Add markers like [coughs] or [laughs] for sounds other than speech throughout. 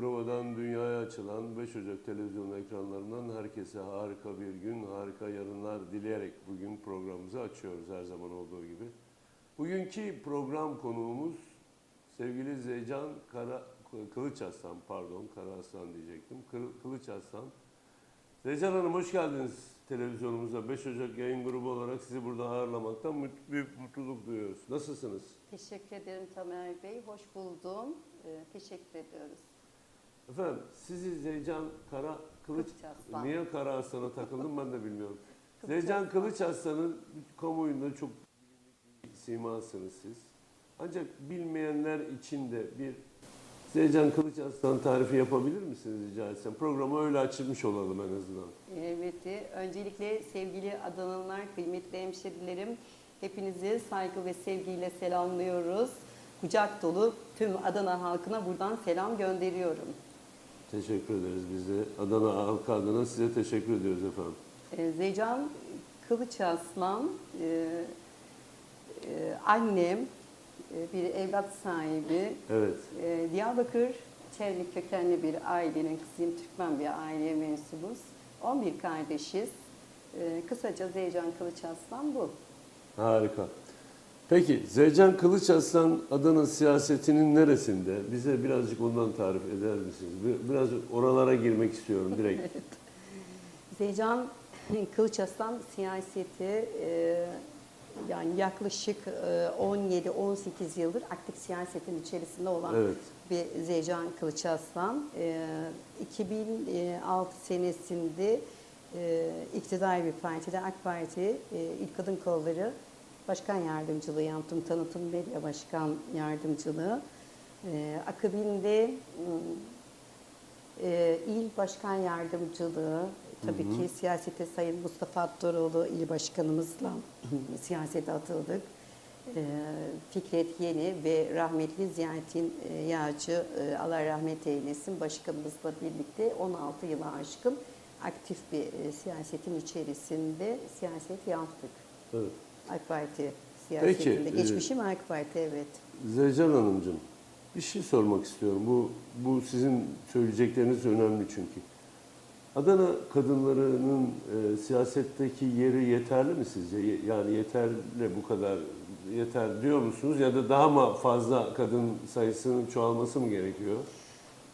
Çukurova'dan dünyaya açılan 5 Ocak televizyon ekranlarından herkese harika bir gün, harika yarınlar dileyerek bugün programımızı açıyoruz her zaman olduğu gibi. Bugünkü program konuğumuz sevgili Zeycan Kara, Kılıç Aslan, pardon Kara Aslan diyecektim. Kılıç Aslan. Zeycan Hanım hoş geldiniz televizyonumuza. 5 Ocak yayın grubu olarak sizi burada ağırlamaktan büyük mutluluk duyuyoruz. Nasılsınız? Teşekkür ederim Tamer Bey. Hoş buldum. Ee, teşekkür ediyoruz. Efendim sizi Zeycan Kara Kılıç, Kılıç Aslan. niye Kara Aslan'a takıldım ben de bilmiyorum. [laughs] Kılıç Zeycan. Kılıç Aslan'ın kamuoyunda çok simasınız siz. Ancak bilmeyenler için de bir Zeycan Kılıç Aslan tarifi yapabilir misiniz rica etsem? Programı öyle açılmış olalım en azından. Evet, öncelikle sevgili Adanalılar, kıymetli hemşerilerim, hepinizi saygı ve sevgiyle selamlıyoruz. Kucak dolu tüm Adana halkına buradan selam gönderiyorum. Teşekkür ederiz biz de. Adana halkı adına size teşekkür ediyoruz efendim. Ee, Zeycan Kılıç Aslan, e, e, annem, e, bir evlat sahibi, Evet. Ee, Diyarbakır Çevre kökenli bir ailenin kızıyım. Türkmen bir aileye mensubuz. 11 kardeşiz. Ee, kısaca Zeycan Kılıç Aslan bu. Harika. Peki Zeycan Kılıç Aslan Adana siyasetinin neresinde? Bize birazcık ondan tarif eder misiniz? Bir- Biraz oralara girmek istiyorum direkt. [laughs] Zeycan Kılıç Aslan siyaseti e, yani yaklaşık e, 17-18 yıldır aktif siyasetin içerisinde olan Evet. bir Zeycan Kılıç Aslan. E, 2006 senesinde e, iktidar bir partide AK Parti e, İl Kadın Kolları Başkan Yardımcılığı yaptım. Tanıtım Medya Başkan Yardımcılığı. E, akabinde e, İl Başkan Yardımcılığı, tabii ki siyasete Sayın Mustafa Abduroğlu il başkanımızla siyasete atıldık. E, Fikret Yeni ve rahmetli Ziyaettin e, Yağcı, e, Allah rahmet eylesin, başkanımızla birlikte 16 yıla aşkın aktif bir e, siyasetin içerisinde siyaset yaptık. evet. AK Parti siyasetinde. e, Geçmişim AK Parti, evet. Zeycan Hanımcığım bir şey sormak istiyorum. Bu, bu sizin söyleyecekleriniz önemli çünkü. Adana kadınlarının e, siyasetteki yeri yeterli mi sizce? Yani yeterli bu kadar yeter diyor musunuz? Ya da daha mı fazla kadın sayısının çoğalması mı gerekiyor?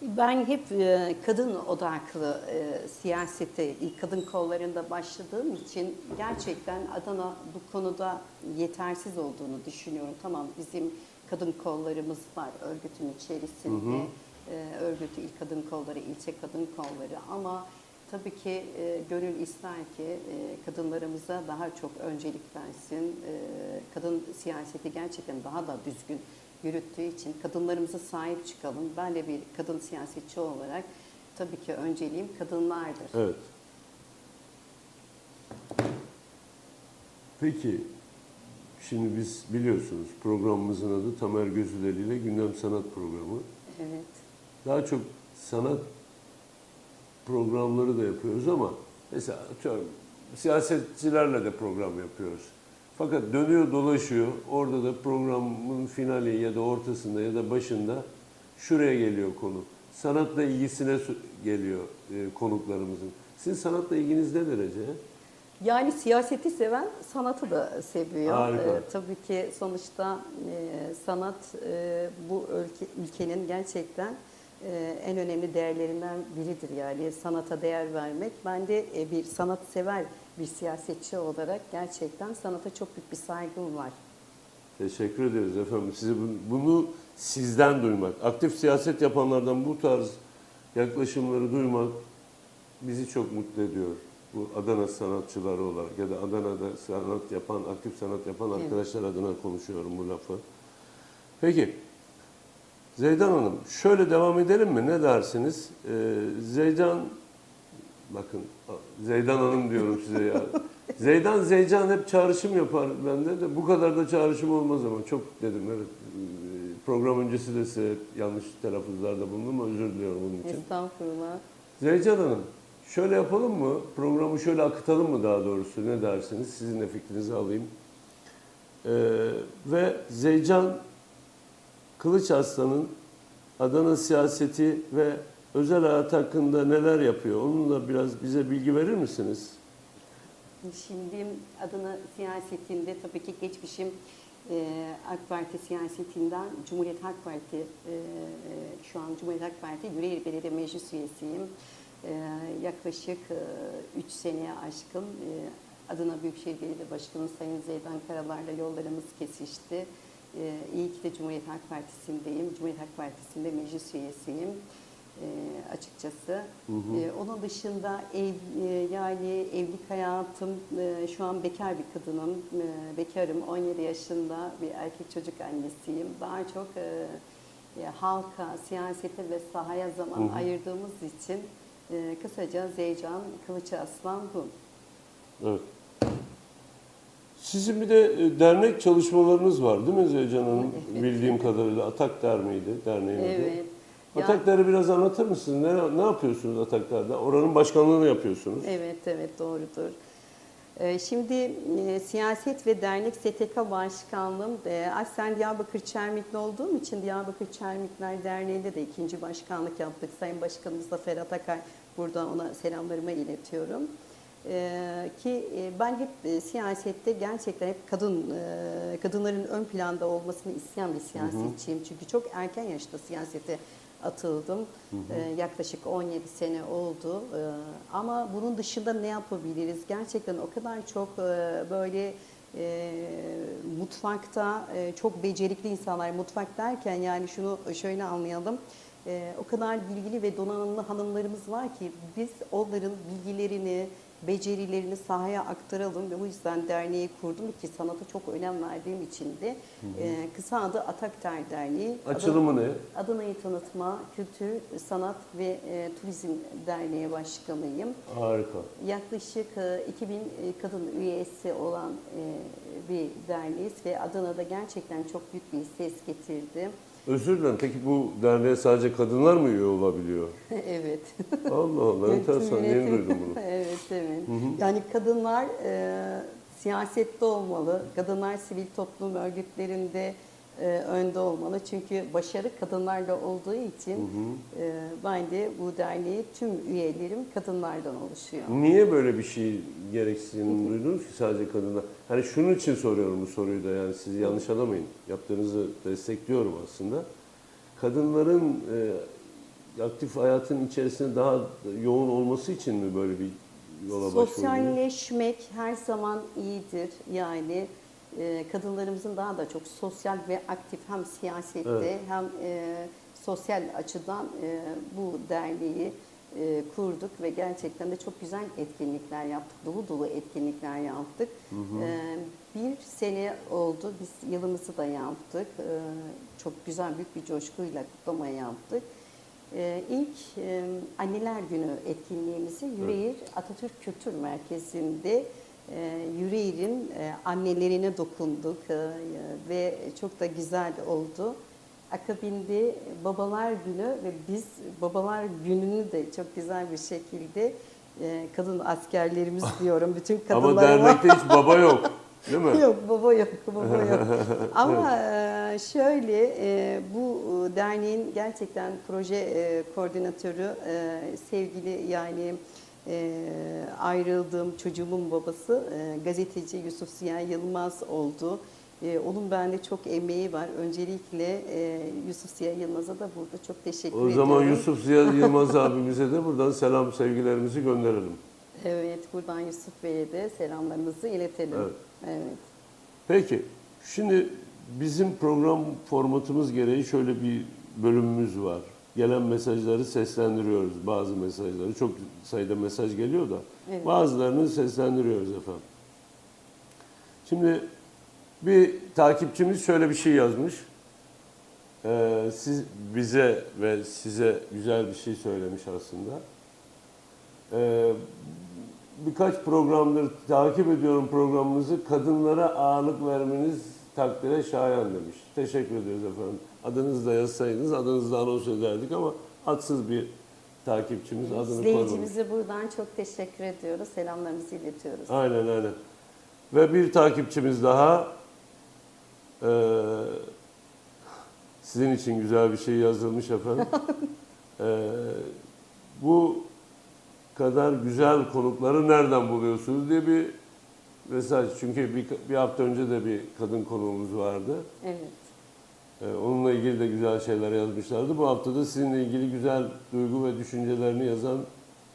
Ben hep e, kadın odaklı e, siyasete, kadın kollarında başladığım için gerçekten Adana bu konuda yetersiz olduğunu düşünüyorum. Tamam bizim kadın kollarımız var örgütün içerisinde. E, örgütü ilk kadın kolları, ilçe kadın kolları ama tabii ki gönül ister ki kadınlarımıza daha çok öncelik versin. Kadın siyaseti gerçekten daha da düzgün yürüttüğü için kadınlarımıza sahip çıkalım. Ben de bir kadın siyasetçi olarak tabii ki önceliğim kadınlardır. Evet. Peki, şimdi biz biliyorsunuz programımızın adı Tamer Gözüdeli ile Gündem Sanat Programı. Evet. Daha çok sanat programları da yapıyoruz ama mesela atıyorum siyasetçilerle de program yapıyoruz. Fakat dönüyor dolaşıyor orada da programın finali ya da ortasında ya da başında şuraya geliyor konu. Sanatla ilgisine geliyor e, konuklarımızın. Sizin sanatla ilginiz ne derece? Yani siyaseti seven sanatı da seviyor. Harika. Ee, tabii ki sonuçta e, sanat e, bu ülke, ülkenin gerçekten e, en önemli değerlerinden biridir. Yani sanata değer vermek. Ben de e, bir sanat sever bir siyasetçi olarak gerçekten sanata çok büyük bir saygım var. Teşekkür ederiz efendim. Size bu- bunu sizden duymak, aktif siyaset yapanlardan bu tarz yaklaşımları duymak bizi çok mutlu ediyor. Bu Adana sanatçıları olarak ya da Adana'da sanat yapan, aktif sanat yapan Evet. arkadaşlar adına konuşuyorum bu lafı. Peki, Zeydan Hanım, şöyle devam edelim mi? Ne dersiniz? Ee, Zeydan, bakın Zeydan Hanım diyorum size ya. Zeydan, Zeycan hep çağrışım yapar bende de. Bu kadar da çağrışım olmaz ama çok dedim evet. Program öncesi de size yanlış telaffuzlarda bulundum ama özür diliyorum bunun için. Estağfurullah. Zeycan Hanım, şöyle yapalım mı? Programı şöyle akıtalım mı daha doğrusu? Ne dersiniz? Sizin de fikrinizi alayım. Ee, ve Zeycan Kılıç Aslan'ın Adana siyaseti ve özel hayat hakkında neler yapıyor? Onunla biraz bize bilgi verir misiniz? Şimdi Adana siyasetinde tabii ki geçmişim e, AK Parti siyasetinden Cumhuriyet Halk Parti, e, e, şu an Cumhuriyet Halk Parti Yüreğir Belediye Meclis üyesiyim. Yaklaşık 3 seneye aşkın Adana Büyükşehir Belediye Başkanı Sayın Zeydan Karalar'la yollarımız kesişti. İyi ki de Cumhuriyet Halk Partisi'ndeyim. Cumhuriyet Halk Partisi'nde meclis üyesiyim e, açıkçası. E, onun dışında ev e, yani evlilik hayatım e, şu an bekar bir kadınım. E, bekarım. 17 yaşında bir erkek çocuk annesiyim. Daha çok e, e, halka, siyasete ve sahaya zaman ayırdığımız için e, kısaca Zeycan Kılıç Aslan bu. Evet. Sizin bir de e, dernek çalışmalarınız var değil mi Zeycan Hanım? Evet. Bildiğim kadarıyla Atak Derneği'ydi, derneğin adı. Evet. Ya- Ataklar'ı biraz anlatır mısınız? Ne, ne yapıyorsunuz Ataklar'da? Oranın başkanlığını yapıyorsunuz. Evet, evet doğrudur. Ee, Şimdi e, siyaset ve dernek STK başkanlığım e, aslen Diyarbakır Çermikli olduğum için Diyarbakır Çermikler Derneği'nde de ikinci başkanlık yaptık. Sayın Başkanımız da Ferhat Akay burada ona selamlarımı iletiyorum. Ee, ki e, ben hep e, siyasette gerçekten hep kadın e, kadınların ön planda olmasını isteyen bir siyasetçiyim. Çünkü çok erken yaşta siyasete atıldım. Ee, yaklaşık 17 sene oldu. Ee, ama bunun dışında ne yapabiliriz? Gerçekten o kadar çok e, böyle e, mutfakta e, çok becerikli insanlar. Mutfak derken yani şunu şöyle anlayalım. E, o kadar bilgili ve donanımlı hanımlarımız var ki biz onların bilgilerini, becerilerini sahaya aktaralım ve bu yüzden derneği kurdum ki sanata çok önem verdiğim için de e, kısa adı Atakter Derneği. Açılımı ne? Adana'yı tanıtma, kültür, sanat ve e, turizm derneği başkanıyım. Harika. Yaklaşık e, 2000 kadın üyesi olan e, bir derneğiz ve Adana'da gerçekten çok büyük bir ses getirdi. Özür dilerim. Peki bu derneğe sadece kadınlar mı üye olabiliyor? [laughs] evet. Allah Allah. Enteresan. Yeni duydum bunu. [laughs] evet, evet. Yani kadınlar e, siyasette olmalı. Kadınlar sivil toplum örgütlerinde e, önde olmalı. Çünkü başarı kadınlarla olduğu için e, ben de bu derneği tüm üyelerim kadınlardan oluşuyor. Niye böyle bir şey gereksinim duydunuz ki sadece kadınlar? Hani şunun için soruyorum bu soruyu da yani sizi yanlış anlamayın. Yaptığınızı destekliyorum aslında. Kadınların e, aktif hayatın içerisinde daha yoğun olması için mi böyle bir yola başvurdunuz? Sosyalleşmek her zaman iyidir. Yani e, kadınlarımızın daha da çok sosyal ve aktif hem siyasette Evet. hem e, sosyal açıdan e, bu derneği e, kurduk ve gerçekten de çok güzel etkinlikler yaptık. Dolu dolu etkinlikler yaptık. E, bir sene oldu. Biz yılımızı da yaptık. E, çok güzel büyük bir coşkuyla kutlama yaptık. Ee, ilk e, Anneler Günü etkinliğimizi Yüreğir Atatürk Kültür Merkezi'nde e, Yüreğir'in e, annelerine dokunduk e, ve çok da güzel oldu. Akabinde Babalar Günü ve biz Babalar Günü'nü de çok güzel bir şekilde e, kadın askerlerimiz diyorum bütün Ama kadınlara dernekte hiç baba yok. Değil mi? [laughs] Yok baba yok baba yok. [laughs] Ama şöyle bu derneğin gerçekten proje koordinatörü sevgili yani e, ayrıldığım çocuğumun babası e, gazeteci Yusuf Ziya Yılmaz oldu. E, onun bende çok emeği var. Öncelikle e, Yusuf Ziya Yılmaz'a da burada çok teşekkür O ediyorum. zaman Yusuf Ziya [laughs] Yılmaz abimize de buradan selam sevgilerimizi gönderelim. Evet buradan Yusuf Bey'e de selamlarımızı iletelim. Evet. evet. Peki, şimdi bizim program formatımız gereği şöyle bir bölümümüz var. Gelen mesajları seslendiriyoruz, bazı mesajları. Çok sayıda mesaj geliyor da Evet. bazılarını seslendiriyoruz efendim. Şimdi bir takipçimiz şöyle bir şey yazmış. Ee, siz bize ve size güzel bir şey söylemiş aslında. Ee, birkaç programdır takip ediyorum programınızı. Kadınlara ağırlık vermeniz takdire şayan demiş. Teşekkür ediyoruz efendim. Adınızı da yazsaydınız adınızı anons ederdik ama adsız bir takipçimiz adını koymamış. İzleyicimize buradan çok teşekkür ediyoruz. Selamlarımızı iletiyoruz. Aynen aynen. Ve bir takipçimiz daha eee, Sizin için güzel bir şey yazılmış efendim. [laughs] Ee, bu kadar güzel konukları nereden buluyorsunuz diye bir mesaj. Çünkü bir, bir hafta önce de bir kadın konuğumuz vardı. Evet. Ee, onunla ilgili de güzel şeyler yazmışlardı. Bu hafta da sizinle ilgili güzel duygu ve düşüncelerini yazan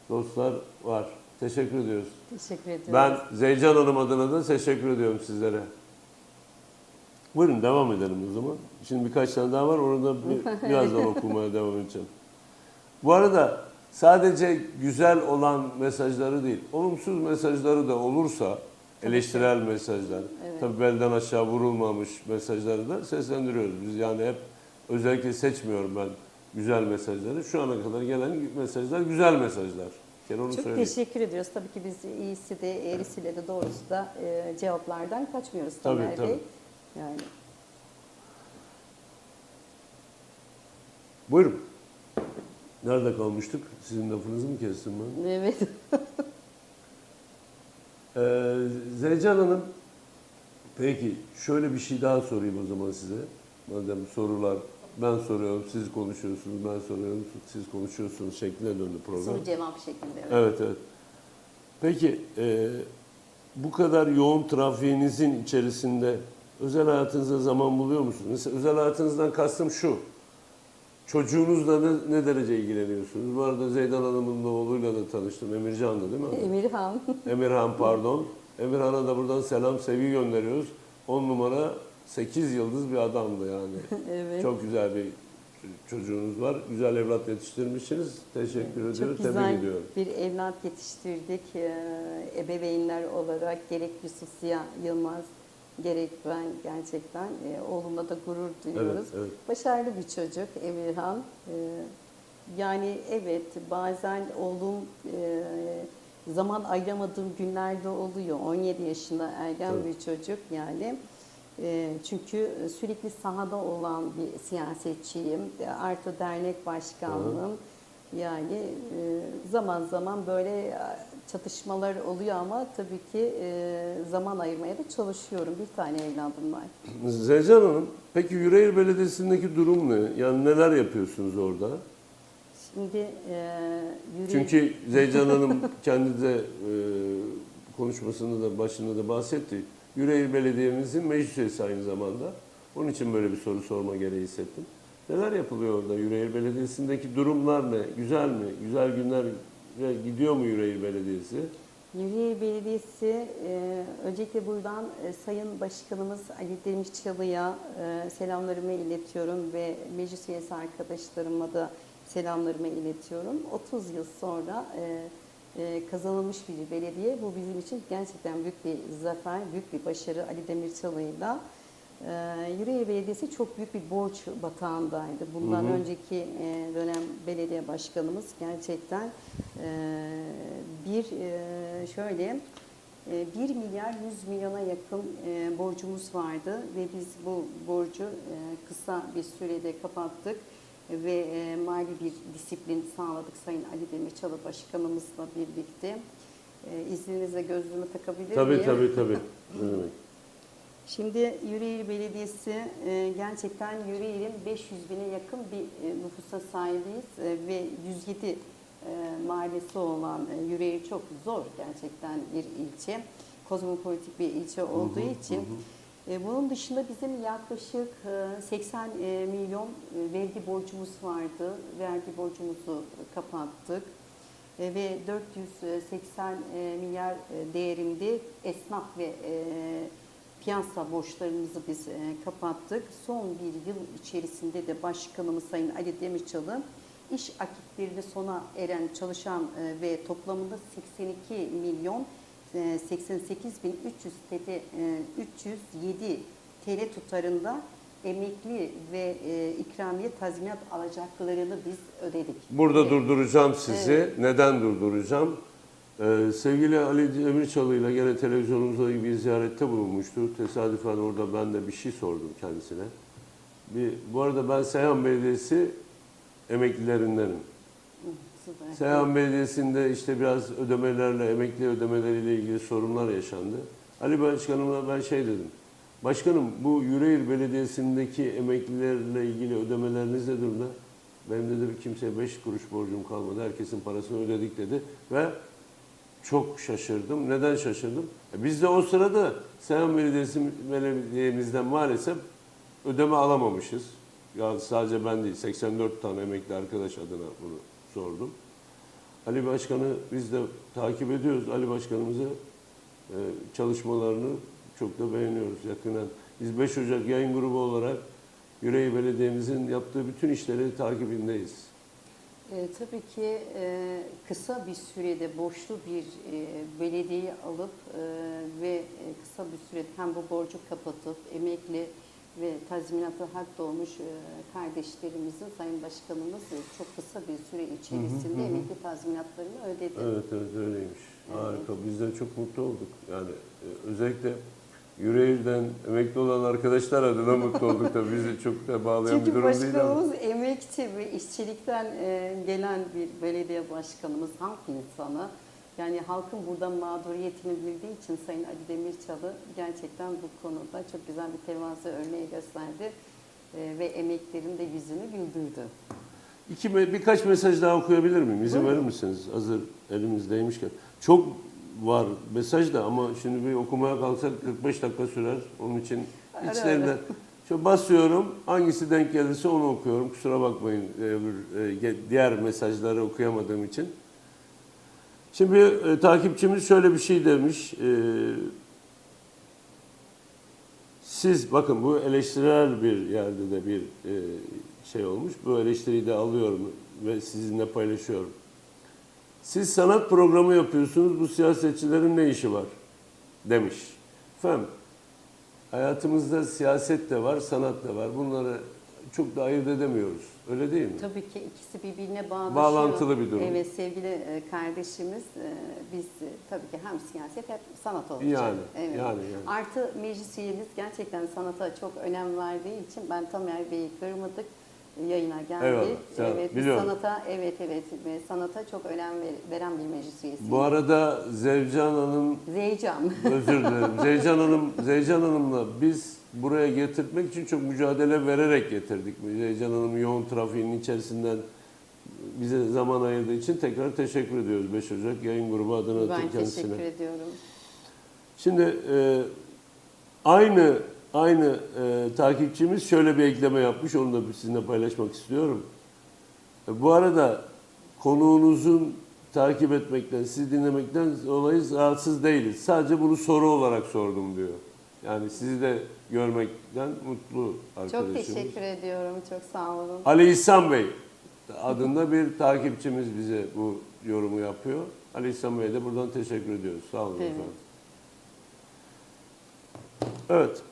dostlar var. Teşekkür ediyoruz. Teşekkür ediyorum. Ben Zeycan Hanım adına da teşekkür ediyorum sizlere. Buyurun devam edelim o zaman. Şimdi birkaç tane daha var. Onu da bir, [laughs] birazdan okumaya devam edeceğim. Bu arada sadece güzel olan mesajları değil, olumsuz mesajları da olursa, eleştirel mesajlar, Evet. tabii belden aşağı vurulmamış mesajları da seslendiriyoruz. Biz yani hep özellikle seçmiyorum ben güzel mesajları. Şu ana kadar gelen mesajlar güzel mesajlar. Onu Çok söyleyeyim. teşekkür ediyoruz. Tabii ki biz iyisi de eğrisiyle de doğrusu da e, cevaplardan kaçmıyoruz Tabii, Tamer tabii. Bey. Yani Buyurun. Nerede kalmıştık? Sizin lafınızı mı kestim ben? evet. [laughs] Ee, Zeycan Hanım, peki şöyle bir şey daha sorayım o zaman size. Madem sorular, ben soruyorum, siz konuşuyorsunuz, ben soruyorum, siz konuşuyorsunuz şekline döndü program. Soru cevap şeklinde. evet. Evet, evet. Peki, e, bu kadar yoğun trafiğinizin içerisinde özel hayatınıza zaman buluyor musunuz? Mesela özel hayatınızdan kastım şu. Çocuğunuzla ne, ne derece ilgileniyorsunuz? Bu arada Zeydan Hanım'ın da oğluyla da tanıştım. Emircan'dı değil mi? [laughs] Emirhan. Emirhan pardon. Emirhan'a da buradan selam, sevgi gönderiyoruz. 10 numara 8 yıldız bir adamdı yani. [laughs] evet. Çok güzel bir çocuğunuz var. Güzel evlat yetiştirmişsiniz. Teşekkür ediyoruz. Çok güzel ediyorum. bir evlat yetiştirdik. Ebeveynler olarak gerek Yusuf Yılmaz gerek ben gerçekten e, oğlumla da gurur duyuyoruz. Evet, evet. Başarılı bir çocuk Emirhan. Ee, yani evet bazen oğlum e, zaman ayıramadığım günlerde oluyor. 17 yaşında ergen Tabii. bir çocuk yani. E, çünkü sürekli sahada olan bir siyasetçiyim. E, Artı dernek başkanlığım. Yani e, zaman zaman böyle e, çatışmalar oluyor ama tabii ki e, zaman ayırmaya da çalışıyorum. Bir tane evladım var. Zeycan Hanım, peki Yüreğir Belediyesi'ndeki durum ne? Yani neler yapıyorsunuz orada? Şimdi e, yürü- Çünkü Zeycan Hanım [laughs] kendi de e, konuşmasında da başında da bahsetti. Yüreğir Belediye'mizin meclis üyesi aynı zamanda. Onun için böyle bir soru sorma gereği hissettim. Neler yapılıyor orada Yüreğir Belediyesi'ndeki durumlar ne? Güzel mi? Güzel günler gidiyor mu Yüreğir Belediyesi? Yüreğir Belediyesi e, öncelikle buradan e, Sayın Başkanımız Ali Demirçalı'ya e, selamlarımı iletiyorum ve meclis üyesi arkadaşlarıma da selamlarımı iletiyorum. 30 yıl sonra e, e, kazanılmış bir belediye. Bu bizim için gerçekten büyük bir zafer, büyük bir başarı Ali Demirçalı'yla. E, Yüreğir Belediyesi çok büyük bir borç batağındaydı. Bundan Hı hı. önceki e, dönem belediye başkanımız gerçekten e, bir e, şöyle e, 1 milyar 100 milyona yakın e, borcumuz vardı ve biz bu borcu e, kısa bir sürede kapattık ve e, mali bir disiplin sağladık Sayın Ali Demirçalı Başkanımızla birlikte. E, izninizle gözlüğümü takabilir Tabii miyim? tabii tabii. [laughs] Ne demek? Şimdi Yüreğir Belediyesi e, gerçekten Yüreğir'in 500 bine yakın bir e, nüfusa sahibiyiz e, ve 107 e, mahallesi olan Yüreğir çok zor gerçekten bir ilçe. Kozmopolitik bir ilçe olduğu için. E, Bunun dışında bizim yaklaşık e, 80 e, milyon vergi borcumuz vardı. Vergi borcumuzu kapattık. Ve 480 e, milyar değerinde esnaf ve piyasa borçlarımızı biz e, kapattık. Son bir yıl içerisinde de Başkanımız Sayın Ali Demirçalı iş akitlerini sona eren çalışan e, ve toplamında 82 milyon e, 88 bin 300 TL, e, 307 TL tutarında emekli ve e, ikramiye tazminat alacaklarını biz ödedik. Burada Ve- durduracağım sizi. Neden durduracağım? Ee, sevgili Ali Demirçalı ile gene televizyonumuzda bir ziyarette bulunmuştu. Tesadüfen orada ben de bir şey sordum kendisine. Bir, bu arada ben Seyhan Belediyesi emeklilerindenim. Süper. Seyhan Belediyesi'nde işte biraz ödemelerle, emekli ödemeleriyle ilgili sorunlar yaşandı. Ali Başkanım'a ben şey dedim. Başkanım bu Yüreğir Belediyesi'ndeki emeklilerle ilgili ödemeleriniz ne durumda? Benim dedi kimseye 5 kuruş borcum kalmadı. Herkesin parasını ödedik dedi. Ve çok şaşırdım. Neden şaşırdım? E Biz de o sırada Seyhan Belediyesi Belediye'mizden maalesef ödeme alamamışız. Ya sadece ben değil, 84 tane emekli arkadaş adına bunu sordum. Ali Başkan'ı biz de takip ediyoruz. Ali Başkan'ımızı e, çalışmalarını çok da beğeniyoruz yakından. Biz 5 Ocak yayın grubu olarak Yüreği Belediye'mizin yaptığı bütün işleri takibindeyiz. E, tabii ki e, kısa bir sürede borçlu bir e, belediyeyi alıp e, ve e, kısa bir sürede hem bu borcu kapatıp emekli ve tazminatı hak doğmuş e, kardeşlerimizin Sayın Başkanımız e, çok kısa bir süre içerisinde hı hı. emekli tazminatlarını ödedi. Evet evet öyleymiş. Evet. Harika. Biz de çok mutlu olduk. Yani e, özellikle Yüreğir'den emekli olan arkadaşlar adına mutlu olduk tabii. Bizi çok da bağlayan bir Çünkü durum değil ama. başkanımız emekçi ve işçilikten e, gelen bir belediye başkanımız, halk insanı. Yani halkın buradan mağduriyetini bildiği için Sayın Ali Demirçalı gerçekten bu konuda çok güzel bir tevazu örneği gösterdi e, ve emeklerin de yüzünü güldürdü. İki, birkaç mesaj daha okuyabilir miyim? İzin verir misiniz? Hazır elimizdeymişken. Çok var mesaj da ama şimdi bir okumaya kalksak 45 dakika sürer. Onun için Ara içlerinden şöyle basıyorum. Hangisi denk gelirse onu okuyorum. Kusura bakmayın e, e, diğer mesajları okuyamadığım için. Şimdi e, takipçimiz şöyle bir şey demiş. E, siz bakın bu eleştirel bir yerde de bir e, şey olmuş. Bu eleştiriyi de alıyorum ve sizinle paylaşıyorum. Siz sanat programı yapıyorsunuz. Bu siyasetçilerin ne işi var? Demiş. Efendim hayatımızda siyaset de var, sanat da var. Bunları çok da ayırt edemiyoruz. Öyle değil mi? Tabii ki ikisi birbirine bağlaşıyor. Bağlantılı bir durum. Evet sevgili e, kardeşimiz e, biz e, tabii ki hem siyaset hem sanat olacak. Yani, Evet. yani, yani. Artı meclis üyemiz gerçekten sanata çok önem verdiği için ben Tamer Bey'i kırmadık yayına geldi. Eyvallah, sağ evet, biz Biliyorum. sanata evet evet ve sanata çok önem ver- veren bir meclis üyesiyiz. Bu arada Zevcan Hanım Zeycan. [laughs] Özür dilerim. Zeycan Hanım, Zeycan Hanım'la biz buraya getirtmek için çok mücadele vererek getirdik. Zeycan Hanım yoğun trafiğin içerisinden bize zaman ayırdığı için tekrar teşekkür ediyoruz 5 Ocak yayın grubu adına ben kendisine. teşekkür ediyorum. Şimdi e, aynı aynı e, takipçimiz şöyle bir ekleme yapmış. Onu da sizinle paylaşmak istiyorum. E, bu arada konuğunuzun takip etmekten, sizi dinlemekten dolayı rahatsız değiliz. Sadece bunu soru olarak sordum diyor. Yani sizi de görmekten mutlu arkadaşımız. Çok teşekkür ediyorum. Çok sağ olun. Ali İhsan Bey adında bir takipçimiz bize bu yorumu yapıyor. Ali İhsan Bey'e de buradan teşekkür ediyoruz. Sağ olun Evet. efendim. Evet.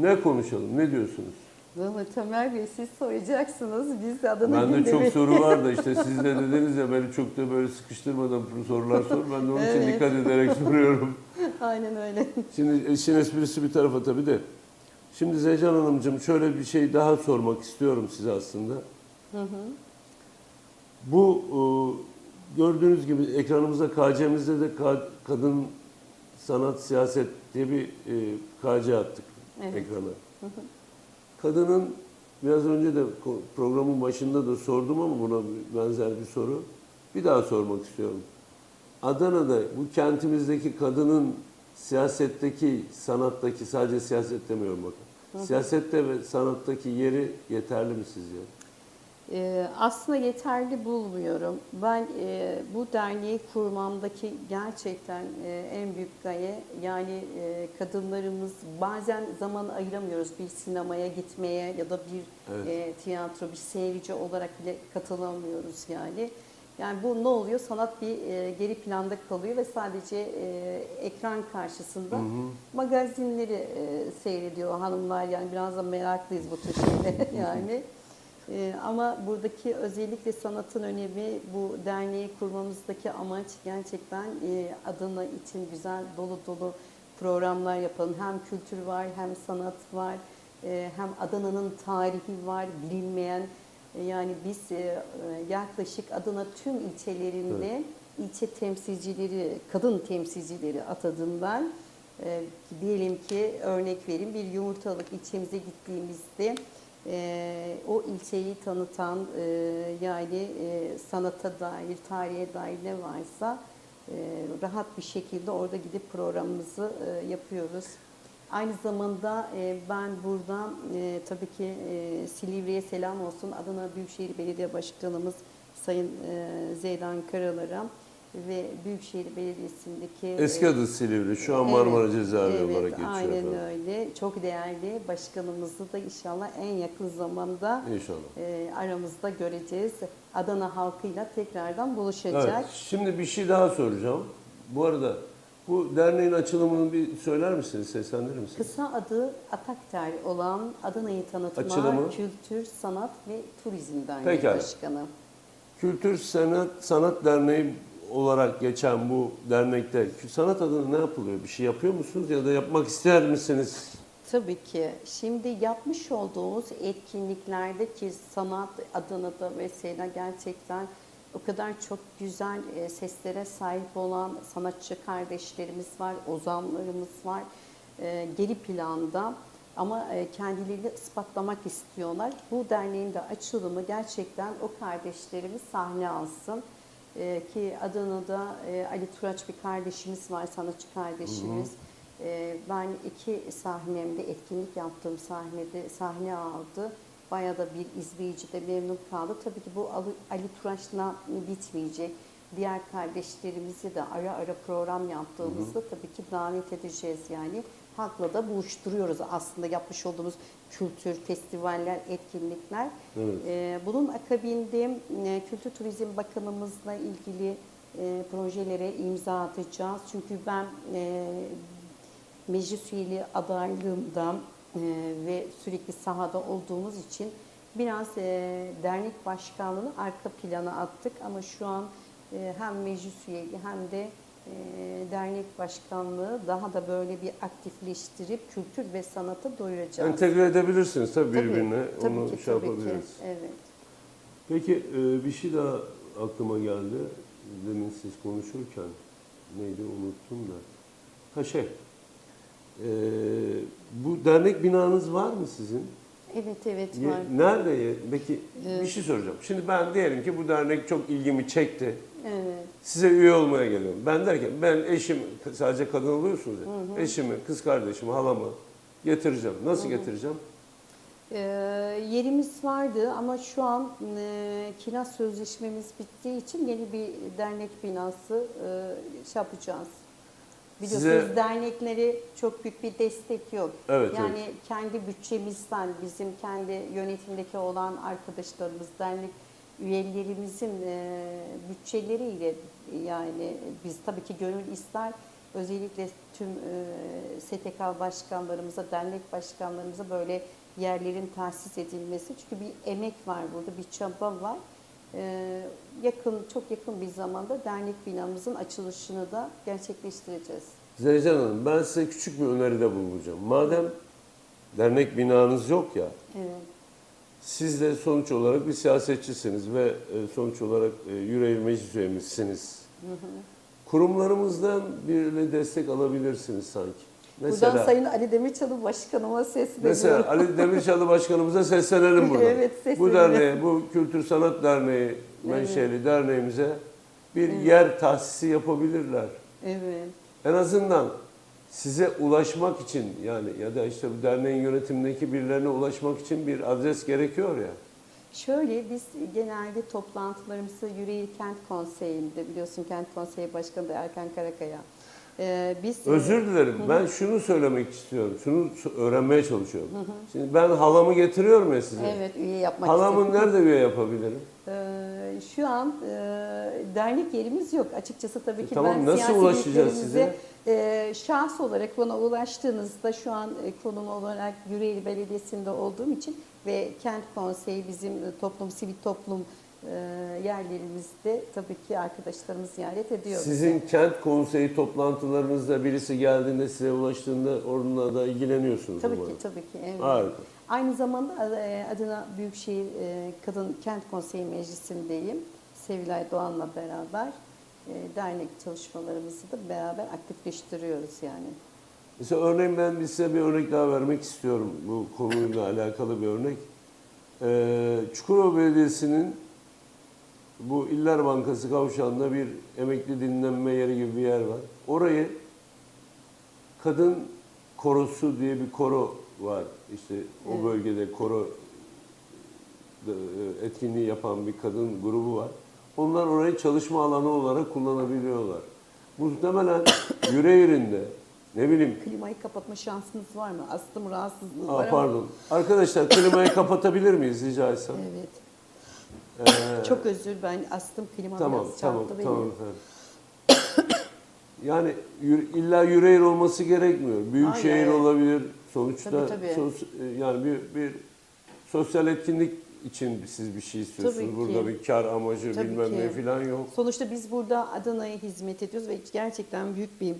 Ne konuşalım? Ne diyorsunuz? Valla Tamer Bey siz soracaksınız. Biz de Adana Bende çok gündemi- soru var da işte [laughs] siz de dediniz ya beni çok da böyle sıkıştırmadan sorular sor. Ben de onun için Evet. dikkat ederek soruyorum. [laughs] Aynen öyle. Şimdi işin esprisi bir tarafa tabii de. Şimdi Zeycan Hanımcığım şöyle bir şey daha sormak istiyorum size aslında. Bu e, gördüğünüz gibi ekranımızda KC'mizde de ka- kadın sanat siyaset diye bir e, KC attık Evet. ekrana. Kadının biraz önce de programın başında da sordum ama buna benzer bir soru. Bir daha sormak istiyorum. Adana'da bu kentimizdeki kadının siyasetteki, sanattaki, sadece siyaset demiyorum bakın. Siyasette ve sanattaki yeri yeterli mi sizce? Ee, aslında yeterli bulmuyorum. Ben e, bu derneği kurmamdaki gerçekten e, en büyük gaye yani e, kadınlarımız bazen zaman ayıramıyoruz bir sinemaya gitmeye ya da bir Evet. e, tiyatro, bir seyirci olarak bile katılamıyoruz yani. Yani bu ne oluyor? Sanat bir e, geri planda kalıyor ve sadece e, ekran karşısında magazinleri e, seyrediyor hanımlar. Yani biraz da meraklıyız bu tür şeylere [laughs] yani. E, ama buradaki özellikle sanatın önemi bu derneği kurmamızdaki amaç gerçekten e, Adana için güzel dolu dolu programlar yapalım. Hem kültür var hem sanat var e, hem Adana'nın tarihi var bilinmeyen. E, yani biz e, e, yaklaşık Adana tüm ilçelerinde ilçe temsilcileri, kadın temsilcileri atadığından E, diyelim ki örnek vereyim bir yumurtalık ilçemize gittiğimizde e, o ilçeyi tanıtan e, yani e, sanata dair, tarihe dair ne varsa e, rahat bir şekilde orada gidip programımızı e, yapıyoruz. Aynı zamanda e, ben burada e, tabii ki e, Silivri'ye selam olsun Adana Büyükşehir Belediye Başkanımız Sayın e, Zeydan Karalar'a ve Büyükşehir Belediyesi'ndeki e, Eski adı Silivri, şu an Evet, Marmara Cezaevi evet, olarak geçiyor. Aynen efendim. öyle. Çok değerli başkanımızı da inşallah en yakın zamanda İnşallah. e, aramızda göreceğiz. Adana halkıyla tekrardan buluşacak. Evet, şimdi bir şey daha soracağım. Bu arada bu derneğin açılımını bir söyler misiniz, seslendirir misiniz? Kısa adı Atakter olan Adana'yı tanıtma, Açılımı? kültür, sanat ve turizm derneği Pekala. başkanı. Kültür Sanat Sanat Derneği olarak geçen bu dernekte sanat adına ne yapılıyor? Bir şey yapıyor musunuz ya da yapmak ister misiniz? Tabii ki. Şimdi yapmış olduğumuz etkinliklerde ki sanat Adana'da mesela gerçekten o kadar çok güzel e, seslere sahip olan sanatçı kardeşlerimiz var, ozanlarımız var. E, Geri planda ama e, kendilerini ispatlamak istiyorlar. Bu derneğin de açılımı gerçekten o kardeşlerimiz sahne alsın. E, ki Adana'da e, Ali Turaç bir kardeşimiz var, sanatçı kardeşimiz. E, ben iki sahnemde, etkinlik yaptığım sahnede sahne aldı. Bayağı da bir izleyici de memnun kaldı. Tabii ki bu Ali, Turaç'la bitmeyecek. Diğer kardeşlerimizi de ara ara program yaptığımızda tabii ki davet edeceğiz yani. Halkla da buluşturuyoruz aslında yapmış olduğumuz kültür, festivaller, etkinlikler. Evet. Ee, bunun akabinde e, Kültür Turizm Bakanımızla ilgili e, projelere imza atacağız. Çünkü ben e, meclis üyeliği adaylığımdan e, ve sürekli sahada olduğumuz için biraz e, dernek başkanlığını arka plana attık. Ama şu an e, hem meclis üyeliği hem de dernek başkanlığı daha da böyle bir aktifleştirip kültür ve sanatı doyuracağız. Entegre edebilirsiniz tabii Tabii, birbirine. tabii Onu ki, şey tabii ki. yapabiliriz. Evet. Peki e, bir şey daha aklıma geldi. Demin siz konuşurken neydi unuttum da. Ha şey. e, bu dernek binanız var mı sizin? Evet evet var. Nerede? Peki Ee, bir şey soracağım. Şimdi ben diyelim ki bu dernek çok ilgimi çekti. Evet. Size üye olmaya geliyorum. Ben derken ben eşim sadece kadın oluyorsunuz ya. Eşimi, kız kardeşimi, halamı getireceğim. Nasıl getireceğim? Ee, yerimiz vardı ama şu an e, kira sözleşmemiz bittiği için yeni bir dernek binası e, şey yapacağız. Biliyorsunuz Size- dernekleri çok büyük bir destek yok. Evet, yani kendi bütçemizden bizim kendi yönetimdeki olan arkadaşlarımız, dernek üyelerimizin e, bütçeleriyle yani biz tabii ki gönül ister özellikle tüm e, STK başkanlarımıza, dernek başkanlarımıza böyle yerlerin tahsis edilmesi. Çünkü bir emek var burada, bir çaba var. E, yakın, çok yakın bir zamanda dernek binamızın açılışını da gerçekleştireceğiz. Zeycan Hanım ben size küçük bir öneride bulunacağım. Madem dernek binanız yok ya, Evet. Siz de sonuç olarak bir siyasetçisiniz ve e, sonuç olarak e, Yüreğir Meclis üyemizsiniz. Kurumlarımızdan bir destek alabilirsiniz sanki. Mesela, Buradan Sayın Ali Demirçalı Başkanıma sesleniyorum. mesela Ali Demirçalı Başkanımıza seslenelim [laughs] burada. Evet, bu seslenelim. derneğe, bu Kültür Sanat Derneği menşeli derneğimize bir yer tahsisi yapabilirler. Evet. En azından size ulaşmak için yani ya da işte bu derneğin yönetimindeki birilerine ulaşmak için bir adres gerekiyor ya. Şöyle biz genelde toplantılarımızı Yüreğir Kent Konseyi'nde biliyorsun Kent Konseyi Başkanı da Erkan Karakaya. Ee, biz Özür dilerim. Ben şunu söylemek istiyorum. Şunu öğrenmeye çalışıyorum. Şimdi ben halamı getiriyorum ya size. Evet üye yapmak Halamın istedim. nerede üye yapabilirim? Ee, şu an e, dernek yerimiz yok. Açıkçası tabii ki E, tamam, ben nasıl siyasi ulaşacağız büyüklerimize, e, şahs olarak bana ulaştığınızda şu an e, konum olarak Yüreğir Belediyesi'nde olduğum için ve Kent Konseyi bizim e, toplum, sivil toplum e, yerlerimizde tabii ki arkadaşlarımız ziyaret ediyoruz. Sizin kent konseyi toplantılarınızda birisi geldiğinde size ulaştığında onunla da ilgileniyorsunuz Tabii umarım. ki, tabii ki. Evet. Harika. Aynı zamanda e, Adana Büyükşehir Kadın Kent Konseyi Meclisi'ndeyim. Sevilay Doğan'la beraber dernek çalışmalarımızı da beraber aktifleştiriyoruz yani. Mesela örneğin ben size bir örnek daha vermek istiyorum. Bu konuyla alakalı bir örnek. Ee, Çukurova Belediyesi'nin bu İller Bankası kavşağında bir emekli dinlenme yeri gibi bir yer var. Orayı kadın korosu diye bir koro var. İşte o Evet. bölgede koro e, etkinliği yapan bir kadın grubu var. Onlar orayı çalışma alanı olarak kullanabiliyorlar. Muhtemelen [coughs] yüreğirinde ne bileyim Klimayı kapatma şansınız var mı? Astım rahatsızlığı Aa, var ama. pardon. Arkadaşlar klimayı kapatabilir miyiz rica etsem? Evet. Ee, Çok özür ben astım klima Tamam, biraz tamam, beni. tamam efendim. [coughs] Yani illa yüreğir olması gerekmiyor. Büyük Hayır, şehir olabilir. Sonuçta Tabii, tabii. sos- yani bir, bir sosyal etkinlik için siz bir şey istiyorsunuz. Tabii Burada ki. bir kar amacı Tabii bilmem ne ki. falan yok. Sonuçta biz burada Adana'ya hizmet ediyoruz ve gerçekten büyük bir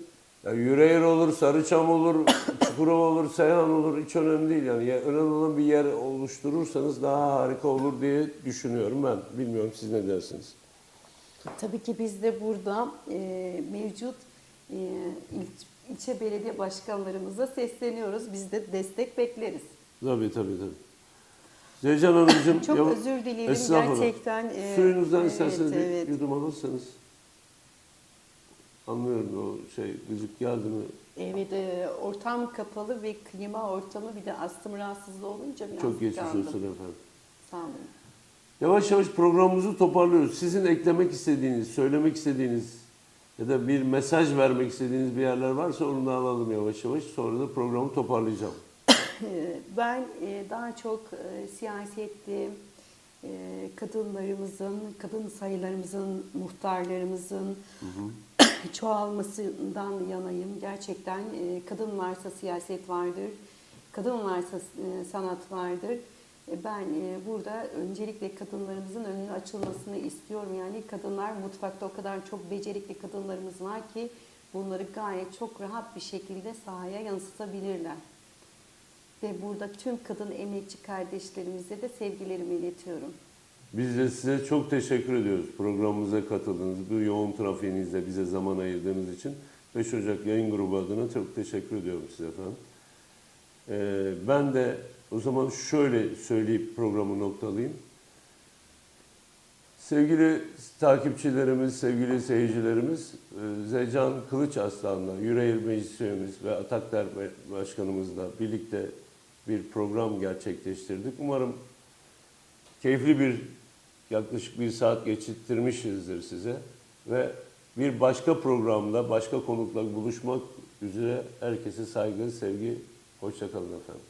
Ya yüreğir olur, Sarıçam olur, [coughs] Çukurova olur, Seyhan olur hiç önemli değil. Yani ya- önemli olan bir yer oluşturursanız daha harika olur diye düşünüyorum ben. Bilmiyorum siz ne dersiniz? Tabii ki biz de burada e, mevcut e, il- ilçe belediye başkanlarımıza sesleniyoruz. Biz de destek bekleriz. Tabii tabii tabii. Zeycan Hanımcığım. Çok ya- özür dilerim Estağfurullah. gerçekten. e, Suyunuzdan evet, isterseniz bir evet. yudum alırsanız. Anlıyorum o şey gıcık geldi mi? Evet, e, ortam kapalı ve klima ortamı bir de astım rahatsızlığı olunca biraz Çok geçmiş kaldım. olsun efendim. Sağ olun. Yavaş yavaş programımızı toparlıyoruz. Sizin eklemek istediğiniz, söylemek istediğiniz ya da bir mesaj vermek istediğiniz bir yerler varsa onu da alalım yavaş yavaş. Sonra da programı toparlayacağım. Ee, Ben e, daha çok e, siyasette e, kadınlarımızın, kadın sayılarımızın, muhtarlarımızın [coughs] çoğalmasından yanayım. Gerçekten kadın varsa siyaset vardır, kadın varsa sanat vardır. Ben burada öncelikle kadınlarımızın önünün açılmasını istiyorum. Yani kadınlar mutfakta o kadar çok becerikli kadınlarımız var ki bunları gayet çok rahat bir şekilde sahaya yansıtabilirler. Ve burada tüm kadın emekçi kardeşlerimize de sevgilerimi iletiyorum. Biz de size çok teşekkür ediyoruz programımıza katıldığınız, bu yoğun trafiğinizde bize zaman ayırdığınız için. 5 Ocak yayın grubu adına çok teşekkür ediyorum size efendim. Ee, ben de o zaman şöyle söyleyip programı noktalayayım. Sevgili takipçilerimiz, sevgili seyircilerimiz, e, Zeycan Kılıç Aslan'la, Yüreğir Meclisimiz ve Atakler Başkanımızla birlikte bir program gerçekleştirdik. Umarım keyifli bir yaklaşık bir saat geçirttirmişizdir size ve bir başka programda başka konukla buluşmak üzere herkese saygı, sevgi, hoşçakalın efendim.